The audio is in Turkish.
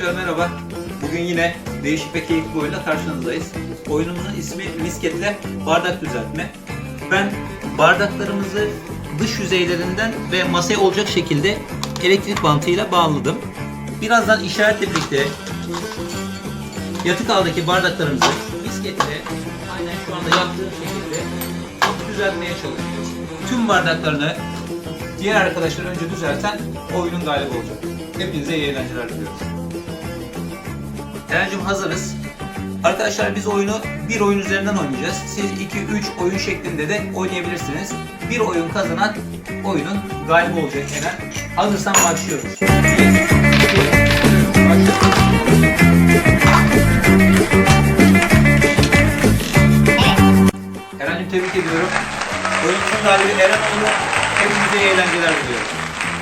Çocuklar merhaba. Bugün yine değişik ve keyifli bir oyunla karşınızdayız. Oyunumuzun ismi misketle bardak düzeltme. Ben bardaklarımızı dış yüzeylerinden ve masaya olacak şekilde elektrik bantıyla bağladım. Birazdan işaretle birlikte yatık haldaki bardaklarımızı misketle aynen şu anda yaptığım şekilde düzeltmeye çalışıyoruz. Tüm bardaklarını diğer arkadaşlar önce düzelten oyunun galibi olacak. Hepinize iyi eğlenceler diliyorum. Eren'cim hazırız. Arkadaşlar biz oyunu bir oyun üzerinden oynayacağız. Siz 2-3 oyun şeklinde de oynayabilirsiniz. Bir oyun kazanan oyunun galibi olacak Eren. Hazırsan başlıyoruz. Eren'cim tebrik ediyorum. Oyunumuzun galibi Eren oldu. Hepinize eğlenceler diliyorum.